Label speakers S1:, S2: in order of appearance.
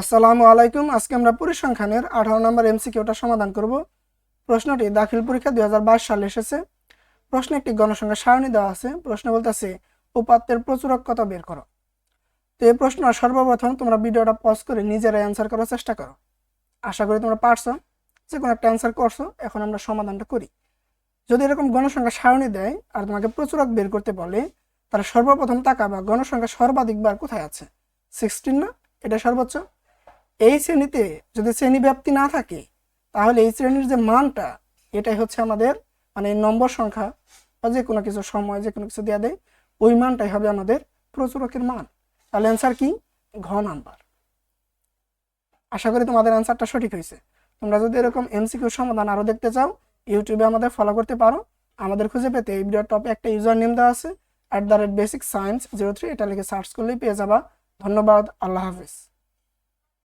S1: আসসালামু আলাইকুম, আজকে আমরা পরিসংখ্যানের আঠারো নম্বর এমসিকিউটা সমাধান করব। প্রশ্নটি দাখিল পরীক্ষা দুই হাজার বাইশ সালে এসেছে। প্রশ্নে একটি গণসংখ্যা সারণী দেওয়া আছে। প্রশ্ন বলতেছে, উপাত্তের প্রচুরকতা বের করো? তো এই প্রশ্ন সর্বপ্রথম তোমরা ভিডিওটা পজ করে নিজেরাই অ্যান্সার করার চেষ্টা করো। আশা করি তোমরা পারছ যে কোনো একটা অ্যান্সার করছ, এখন আমরা সমাধানটা করি। যদি এরকম গণসংখ্যা সারণী দেয় আর তোমাকে প্রচুরক বের করতে বলে, তাহলে সর্বপ্রথম তাকাবা গণসংখ্যা সর্বাধিক বার কোথায় আছে? সিক্সটিন না? এটা সর্বোচ্চ। এই শ্রেণীতে যদি শ্রেণি ব্যাপ্তি না থাকে, তাহলে এই শ্রেণির যে মানটা, এটাই হচ্ছে আমাদের মানে নম্বর সংখ্যা বা যে কোনো কিছু সময় যে কোনো কিছু দেওয়া দেয়, ওই মানটাই হবে আমাদের প্রচুরকের মান। তাহলে অ্যান্সার কি? ঘ নাম্বার। আশা করি তোমাদের অ্যান্সারটা সঠিক হয়েছে। তোমরা যদি এরকম এমসিকিউ সমাধান আরও দেখতে চাও ইউটিউবে আমাদের ফলো করতে পারো। আমাদের খুঁজে পেতে এই ভিডিওর টপে একটা ইউজার নেম দেওয়া আছে at the rate basic science zero three এটা লিখে সার্চ করলেই পেয়ে যাবা। ধন্যবাদ, আল্লাহ হাফিজ।